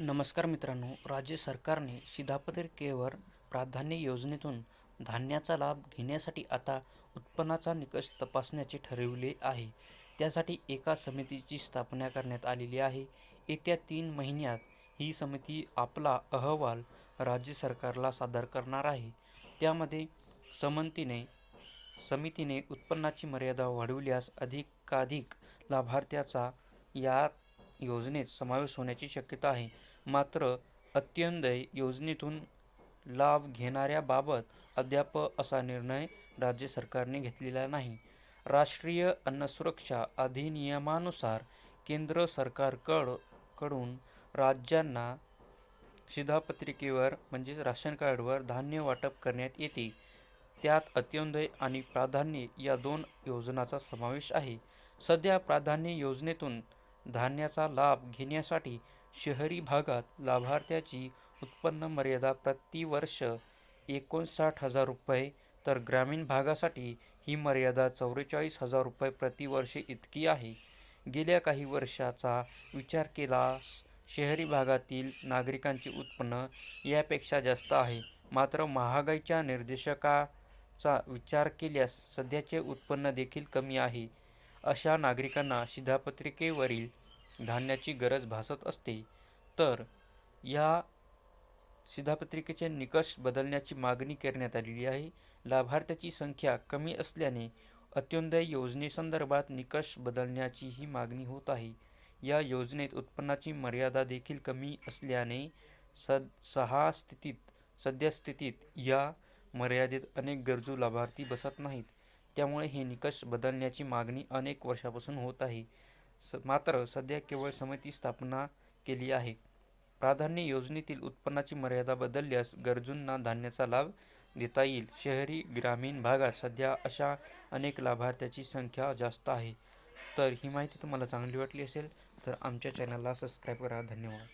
नमस्कार मित्रांनो राज्य सरकारने शिधापत्रिकेवर प्राधान्य योजनेतून धान्याचा लाभ घेण्यासाठी आता उत्पन्नाचा निकष तपासण्याचे ठरविले आहे. त्यासाठी एका समितीची स्थापना करण्यात आलेली आहे. येत्या तीन महिन्यात ही समिती आपला अहवाल राज्य सरकारला सादर करणार आहे. त्यामध्ये समंतीने समितीने उत्पन्नाची मर्यादा वाढविल्यास अधिकाधिक लाभार्थ्याचा या योजनेत समावेश होण्याची शक्यता आहे. मात्र अंत्योदय योजनेतून लाभ घेणाऱ्याबाबत अद्याप असा निर्णय राज्य सरकारने घेतलेला नाही. राष्ट्रीय अन्नसुरक्षा अधिनियमानुसार केंद्र सरकारकडकडून राज्यांना शिधापत्रिकेवर म्हणजेच राशन कार्डवर धान्य वाटप करण्यात येते. त्यात अंत्योदय आणि प्राधान्य या दोन योजनांचा समावेश आहे. सध्या प्राधान्य योजनेतून धान्याचा लाभ घेण्यासाठी शहरी भागात लाभार्थ्याची उत्पन्न मर्यादा प्रतिवर्ष एकोणसाठ हजार रुपये तर ग्रामीण भागासाठी ही मर्यादा चौवेचाळीस हजार रुपये प्रतिवर्ष इतकी आहे. गेल्या काही वर्षाचा विचार केलास शहरी भागातील नागरिकांचे उत्पन्न यापेक्षा जास्त आहे. मात्र महागाईच्या निर्देशकाचा विचार केल्यास सध्याचे उत्पन्न देखील कमी आहे. अशा नागरिकांना शिधापत्रिकेवरील धान्याची गरज भासत असते तर या शिधापत्रिकेचे निकष बदलण्याची मागणी करण्यात आलेली आहे. लाभार्थ्याची संख्या कमी असल्याने अंत्योदय योजनेसंदर्भात निकष बदलण्याची ही मागणी होत आहे. या योजनेत उत्पन्नाची मर्यादा देखील कमी असल्याने सद सहा स्थितीत सद्यस्थितीत या मर्यादेत अनेक गरजू लाभार्थी बसत नाहीत. त्यामुळे हे निकष बदलण्याची मागणी अनेक वर्षापासून होत आहे. स मात्र सध्या केवळ समिती स्थापना केली आहे. प्राधान्य योजनेतील उत्पन्नाची मर्यादा बदलल्यास गरजूंना धान्याचा लाभ देता येईल. शहरी ग्रामीण भागात सध्या अशा अनेक लाभार्थ्याची संख्या जास्त आहे. तर ही माहिती तुम्हाला चांगली वाटली असेल तर आमच्या चॅनलला सबस्क्राईब करा. धन्यवाद.